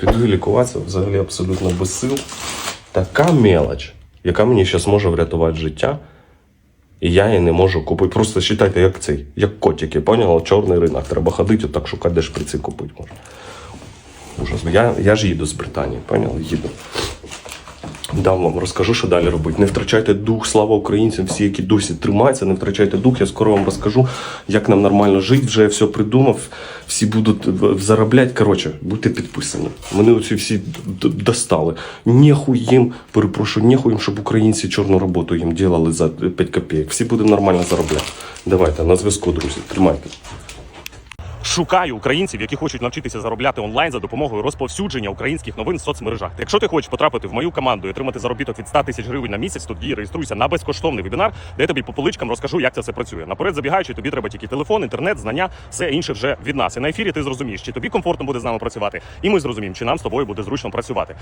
Піду лікуватися взагалі абсолютно без сил. Така мелоч, яка мені зараз може врятувати життя, і я її не можу купити. Просто вважайте, як цей, як котики, поняла? Чорний ринок. Треба ходити, отак шукати, де шприці купити можна. Ужас. Я, я ж їду з Британії, поняли? Їду. Дам вам розкажу, що далі робити. Не втрачайте дух, слава українцям, всі, які досі тримаються, не втрачайте дух. Я скоро вам розкажу, як нам нормально жити. Вже я все придумав. Всі будуть заробляти. Коротше, будьте підписані. Мене оці всі достали. Нехуй їм, перепрошую, нехуй їм, щоб українці чорну роботу їм ділили за 5 копійок. Всі будемо нормально заробляти. Давайте на зв'язку, друзі. Тримайте. Шукаю українців, які хочуть навчитися заробляти онлайн за допомогою розповсюдження українських новин в соцмережах. Якщо ти хочеш потрапити в мою команду і отримати заробіток від 100 тисяч гривень на місяць, тоді реєструйся на безкоштовний вебінар, де я тобі по поличкам розкажу, як це все працює. Наперед забігаючи, тобі треба тільки телефон, інтернет, знання, все інше вже від нас. І на ефірі ти зрозумієш, чи тобі комфортно буде з нами працювати, і ми зрозуміємо, чи нам з тобою буде зручно працювати.